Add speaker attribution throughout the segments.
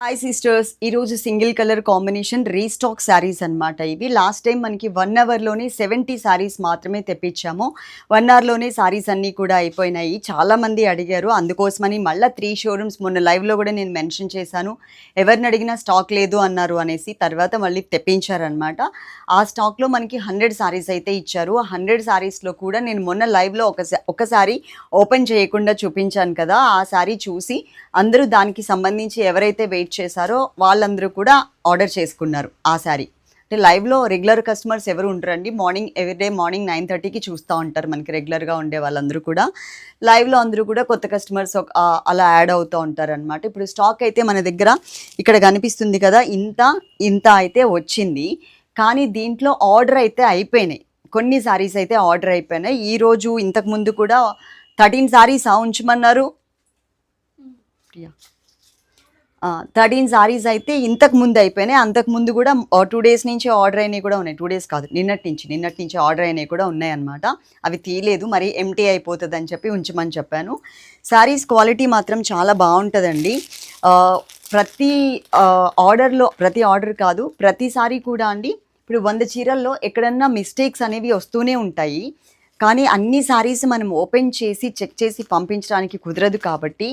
Speaker 1: Hi sisters ఈరోజు single colour combination restock saris అన్నమాట ఇవి. లాస్ట్ టైం మనకి వన్ అవర్లోనే సెవెంటీ శారీస్ మాత్రమే తెప్పించాము. వన్ అవర్లోనే శారీస్ అన్నీ కూడా అయిపోయినాయి. చాలామంది అడిగారు. అందుకోసమని మళ్ళీ త్రీ షోరూమ్స్ మొన్న లైవ్లో కూడా నేను మెన్షన్ చేశాను. ఎవరిని అడిగినా స్టాక్ లేదు అన్నారు అనేసి తర్వాత మళ్ళీ తెప్పించారనమాట ఆ స్టాక్లో మనకి హండ్రెడ్ శారీస్ అయితే ఇచ్చారు. ఆ హండ్రెడ్ శారీస్లో కూడా నేను మొన్న లైవ్లో ఒక ఒకసారి ఓపెన్ చేయకుండా చూపించాను కదా. ఆ శారీ చూసి అందరూ దానికి సంబంధించి ఎవరైతే వెయిట్ చేశారో వాళ్ళందరూ కూడా ఆర్డర్ చేసుకున్నారు ఆ శారీ. అంటే లైవ్లో రెగ్యులర్ కస్టమర్స్ ఎవరు ఉంటారండి మార్నింగ్ ఎవ్రీడే మార్నింగ్ నైన్ థర్టీకి చూస్తూ ఉంటారు మనకి రెగ్యులర్గా ఉండే వాళ్ళందరూ కూడా. లైవ్లో అందరూ కూడా కొత్త కస్టమర్స్ అలా యాడ్ అవుతూ ఉంటారు అనమాట ఇప్పుడు స్టాక్ అయితే మన దగ్గర ఇక్కడ కనిపిస్తుంది కదా ఇంత ఇంత అయితే వచ్చింది. కానీ దీంట్లో ఆర్డర్ అయితే అయిపోయినాయి. కొన్ని సారీస్ అయితే ఆర్డర్ అయిపోయినాయి. ఈరోజు ఇంతకుముందు కూడా థర్టీన్ సారీస్ ఉంచమన్నారు. థర్టీన్ సారీస్ అయితే ఇంతకు ముందు అయిపోయినాయి. అంతకు ముందు కూడా టూ డేస్ నుంచి ఆర్డర్ అయినాయి కూడా ఉన్నాయి. టూ డేస్ కాదు నిన్నటి నుంచి నిన్నటి నుంచి ఆర్డర్ అయినవి కూడా ఉన్నాయన్నమాట అవి తీయలేదు మరి ఎంటీ అయిపోతుంది అని చెప్పి ఉంచమని చెప్పాను. శారీస్ క్వాలిటీ మాత్రం చాలా బాగుంటుందండి. ప్రతి ఆర్డర్లో ప్రతి ఆర్డర్ కాదు ప్రతిసారి కూడా అండి. ఇప్పుడు వంద చీరల్లో ఎక్కడన్నా మిస్టేక్స్ అనేవి వస్తూనే ఉంటాయి. కానీ అన్ని సారీస్ మనం ఓపెన్ చేసి చెక్ చేసి పంపించడానికి కుదరదు కాబట్టి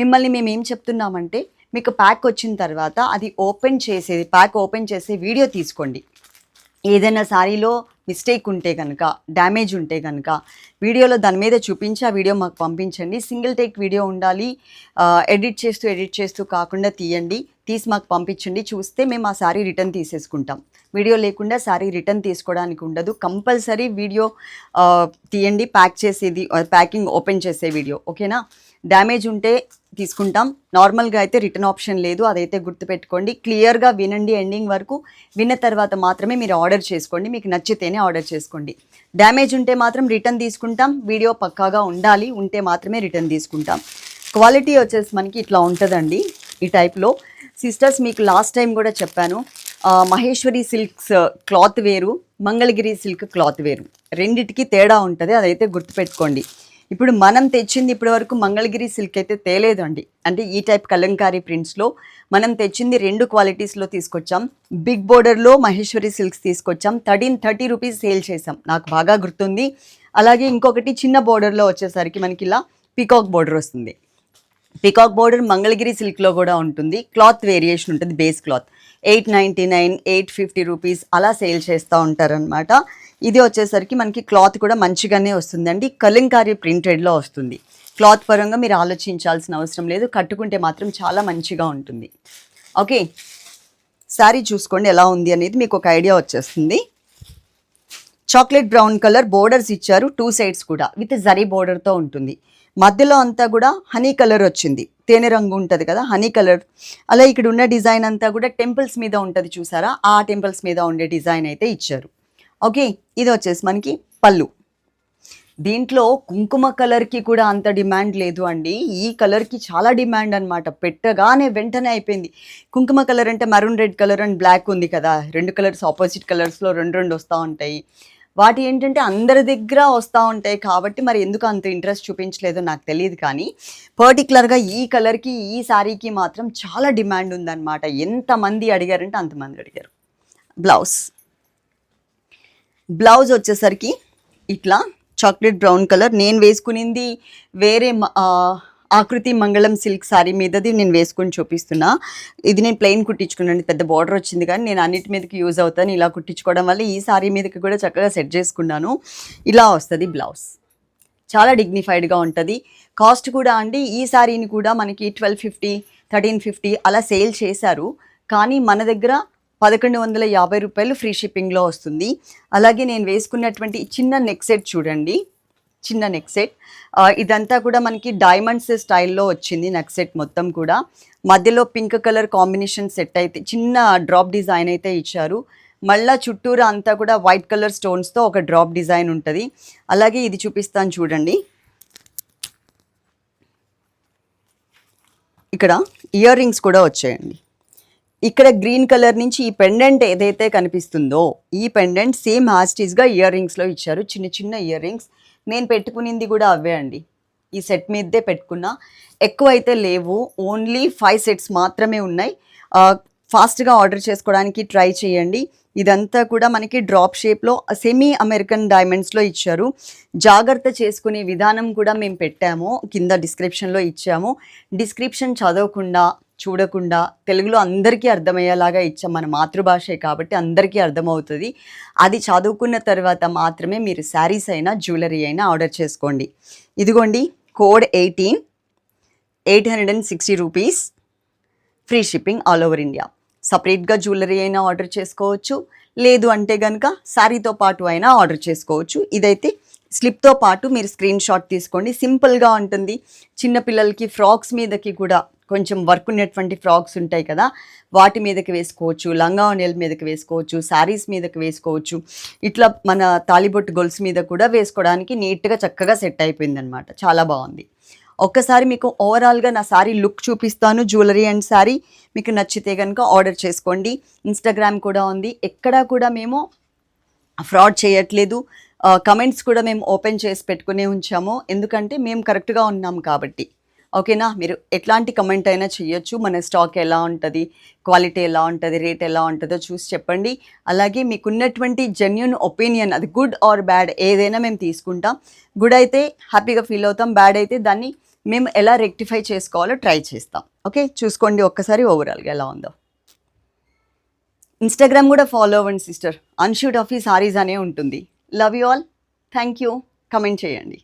Speaker 1: మిమ్మల్ని మేము ఏం చెప్తున్నామంటే మీకు ప్యాక్ వచ్చిన తర్వాత అది ఓపెన్ చేసేది ప్యాక్ ఓపెన్ చేసే వీడియో తీసుకోండి. ఏదైనా సారీలో మిస్టేక్ ఉంటే కనుక డ్యామేజ్ ఉంటే కనుక వీడియోలో దాని మీద చూపించి ఆ వీడియో మాకు పంపించండి. సింగిల్ టేక్ వీడియో ఉండాలి. ఎడిట్ చేస్తూ ఎడిట్ చేస్తూ కాకుండా తీయండి. తీసి మాకు పంపించండి. చూస్తే మేము ఆ సారీ రిటర్న్ తీసేసుకుంటాం. వీడియో లేకుండా సారీ రిటర్న్ తీసుకోవడానికి ఉండదు. కంపల్సరీ వీడియో తీయండి. ప్యాక్ చేసేది ప్యాకింగ్ ఓపెన్ చేసే వీడియో. ఓకేనా? డ్యామేజ్ ఉంటే తీసుకుంటాం. నార్మల్గా అయితే రిటర్న్ ఆప్షన్ లేదు. అదైతే గుర్తుపెట్టుకోండి. క్లియర్గా వినండి ఎండింగ్ వరకు. విన్న తర్వాత మాత్రమే మీరు ఆర్డర్ చేసుకోండి. మీకు నచ్చితేనే ఆర్డర్ చేసుకోండి. డ్యామేజ్ ఉంటే మాత్రం రిటర్న్ తీసుకుంటాం. వీడియో పక్కాగా ఉండాలి. ఉంటే మాత్రమే రిటర్న్ తీసుకుంటాం. క్వాలిటీ వచ్చేసి మనకి ఇట్లా ఉంటుందండి ఈ టైప్లో. సిస్టర్స్ మీకు లాస్ట్ టైం కూడా చెప్పాను. మహేశ్వరి సిల్క్స్ క్లాత్ వేరు మంగళగిరి సిల్క్ క్లాత్ వేరు. రెండిటికి తేడా ఉంటుంది. అదైతే గుర్తుపెట్టుకోండి. ఇప్పుడు మనం తెచ్చింది ఇప్పటి వరకు మంగళగిరి సిల్క్ అయితే తేలేదు అండి అంటే ఈ టైప్ కలంకారీ ప్రింట్స్లో మనం తెచ్చింది రెండు క్వాలిటీస్లో తీసుకొచ్చాం. బిగ్ బోర్డర్లో మహేశ్వరి సిల్క్స్ తీసుకొచ్చాం. థర్టీన్ థర్టీ రూపీస్ సేల్ చేసాం నాకు బాగా గుర్తుంది. అలాగే ఇంకొకటి చిన్న బోర్డర్లో వచ్చేసరికి మనకి ఇలా పీకాక్ బోర్డర్ వస్తుంది. పికాక్ బోర్డర్ మంగళగిరి సిల్క్లో కూడా ఉంటుంది. క్లాత్ వేరియేషన్ ఉంటుంది base cloth eight ninety nine eight fifty rupees అలా సేల్ చేస్తూ ఉంటారనమాట ఇది వచ్చేసరికి మనకి క్లాత్ కూడా మంచిగానే వస్తుందండి. కలంకారీ ప్రింటెడ్లో వస్తుంది. క్లాత్ పరంగా మీరు ఆలోచించాల్సిన అవసరం లేదు. కట్టుకుంటే మాత్రం చాలా మంచిగా ఉంటుంది. ఓకే శారీ చూసుకోండి ఎలా ఉంది అనేది మీకు ఒక ఐడియా వచ్చేస్తుంది. చాక్లెట్ బ్రౌన్ కలర్ బోర్డర్స్ ఇచ్చారు. టూ సైడ్స్ కూడా. విత్ జరీ బోర్డర్తో ఉంటుంది. మధ్యలో అంతా కూడా హనీ కలర్ వచ్చింది. తేనె రంగు ఉంటుంది కదా హనీ కలర్. అలా ఇక్కడ ఉన్న డిజైన్ అంతా కూడా టెంపుల్స్ మీద ఉంటుంది చూసారా? ఆ టెంపుల్స్ మీద ఉండే డిజైన్ అయితే ఇచ్చారు. ఓకే ఇది వచ్చేసి మనకి పళ్ళు. దీంట్లో కుంకుమ కలర్కి కూడా అంత డిమాండ్ లేదు అండి. ఈ కలర్కి చాలా డిమాండ్ అనమాట పెట్టగానే వెంటనే అయిపోయింది. కుంకుమ కలర్ అంటే maroon red colour and black ఉంది కదా. రెండు కలర్స్ ఆపోజిట్ కలర్స్లో రెండు రెండు వస్తూ ఉంటాయి. వాటి ఏంటంటే అందరి దగ్గర వస్తూ ఉంటాయి కాబట్టి మరి ఎందుకు అంత ఇంట్రెస్ట్ చూపించలేదో నాకు తెలియదు కానీ పర్టికులర్గా ఈ కలర్కి ఈ శారీకి మాత్రం చాలా డిమాండ్ ఉందన్నమాట. ఎంతమంది అడిగారంటే అంతమంది అడిగారు. బ్లౌజ్ బ్లౌజ్ వచ్చేసరికి ఇట్లా చాక్లెట్ బ్రౌన్ కలర్ నేను వేసుకునింది వేరే ఆకృతి మంగళం సిల్క్ శారీ మీదది నేను వేసుకొని చూపిస్తున్నా. ఇది నేను ప్లెయిన్ కుట్టించుకున్నాను పెద్ద బార్డర్ వచ్చింది కానీ నేను అన్నిటి మీదకి యూజ్ అవుతాను. ఇలా కుట్టించుకోవడం వల్ల ఈ శారీ మీదకి కూడా చక్కగా సెట్ చేసుకున్నాను. ఇలా వస్తుంది బ్లౌజ్ చాలా డిగ్నిఫైడ్గా ఉంటుంది. కాస్ట్ కూడా అండి. ఈ శారీని కూడా మనకి ట్వెల్వ్ ఫిఫ్టీ థర్టీన్ ఫిఫ్టీ అలా సేల్ చేశారు. కానీ మన దగ్గర పదకొండు వందల యాభై రూపాయలు ఫ్రీ షిప్పింగ్లో వస్తుంది. అలాగే నేను వేసుకున్నటువంటి చిన్న నెక్ సెట్ చూడండి. చిన్న నెక్ సెట్ ఇదంతా కూడా మనకి డైమండ్స్ స్టైల్లో వచ్చింది నెక్ సెట్ మొత్తం కూడా. మధ్యలో పింక్ కలర్ కాంబినేషన్ సెట్ అయితే చిన్న డ్రాప్ డిజైన్ అయితే ఇచ్చారు. మళ్ళా చుట్టూరా అంతా కూడా వైట్ కలర్ స్టోన్స్తో ఒక డ్రాప్ డిజైన్ ఉంటుంది. అలాగే ఇది చూపిస్తాను చూడండి. ఇక్కడ ఇయర్ రింగ్స్ కూడా వచ్చాయండి. ఇక్కడ గ్రీన్ కలర్ నుంచి ఈ పెండెంట్ ఏదైతే కనిపిస్తుందో ఈ పెండెంట్ సేమ్ హాస్టీస్గా ఇయర్ రింగ్స్లో ఇచ్చారు. చిన్న చిన్న ఇయర్ రింగ్స్ నేను పెట్టుకునింది కూడా అవే అండి. ఈ సెట్ మీదే పెట్టుకున్నా. ఎక్కువ అయితే లేవు. ఓన్లీ ఫైవ్ సెట్స్ మాత్రమే ఉన్నాయి. ఫాస్ట్గా ఆర్డర్ చేసుకోవడానికి ట్రై చేయండి. ఇదంతా కూడా మనకి డ్రాప్ షేప్లో సెమీ అమెరికన్ డైమండ్స్లో ఇచ్చారు. జాగ్రత్త చేసుకునే విధానం కూడా మేము పెట్టాము. కింద డిస్క్రిప్షన్లో ఇచ్చాము. డిస్క్రిప్షన్ చదవకుండా చూడకుండా తెలుగులో అందరికీ అర్థమయ్యేలాగా ఇచ్చాం మన మాతృభాషే కాబట్టి అందరికీ అర్థమవుతుంది. అది చదువుకున్న తర్వాత మాత్రమే మీరు శారీస్ అయినా జ్యువెలరీ అయినా ఆర్డర్ చేసుకోండి. ఇదిగోండి code eighteen eight hundred and sixty rupees free shipping all over India. సపరేట్గా జ్యువెలరీ అయినా ఆర్డర్ చేసుకోవచ్చు. లేదు అంటే కనుక శారీతో పాటు అయినా ఆర్డర్ చేసుకోవచ్చు. ఇదైతే స్లిప్తో పాటు మీరు స్క్రీన్ షాట్ తీసుకోండి. సింపుల్గా ఉంటుంది. చిన్నపిల్లలకి ఫ్రాక్స్ మీదకి కూడా కొంచెం వర్క్ ఉన్నటువంటి ఫ్రాక్స్ ఉంటాయి కదా వాటి మీదకి వేసుకోవచ్చు లంగా నెల మీదకి వేసుకోవచ్చు శారీస్ మీదకి వేసుకోవచ్చు. ఇట్లా మన తాలిబొట్టు గొలుసు మీద కూడా వేసుకోవడానికి నీట్గా చక్కగా సెట్ అయిపోయిందనమాట చాలా బాగుంది. ఒక్కసారి మీకు ఓవరాల్గా నా శారీ లుక్ చూపిస్తాను జ్యువెలరీ అండ్ శారీ మీకు నచ్చితే కనుక ఆర్డర్ చేసుకోండి. ఇన్స్టాగ్రామ్ కూడా ఉంది. ఎక్కడా కూడా మేము ఫ్రాడ్ చేయట్లేదు. కమెంట్స్ కూడా మేము ఓపెన్ చేసి పెట్టుకునే ఉంచాము. ఎందుకంటే మేము కరెక్ట్గా ఉన్నాం కాబట్టి. ఓకేనా? మీరు ఎట్లాంటి కమెంట్ అయినా చేయొచ్చు మన స్టాక్ ఎలా ఉంటుంది? క్వాలిటీ ఎలా ఉంటుంది? రేట్ ఎలా ఉంటుందో చూసి చెప్పండి. అలాగే మీకున్నటువంటి జెన్యున్ ఒపీనియన్ అది గుడ్ ఆర్ బ్యాడ్ ఏదైనా మేము తీసుకుంటాం. గుడ్ అయితే హ్యాపీగా ఫీల్ అవుతాం. బ్యాడ్ అయితే దాన్ని మేము ఎలా రెక్టిఫై చేసుకోవాలో ట్రై చేస్తాం. ఓకే? చూసుకోండి ఒక్కసారి ఓవరాల్గా ఎలా ఉందో. ఇన్స్టాగ్రామ్ కూడా ఫాలో అవ్వండి సిస్టర్ అన్షూట్ ఆఫ్ ఈ సారీస్ అనే ఉంటుంది. Love you all thank you comment చేయండి.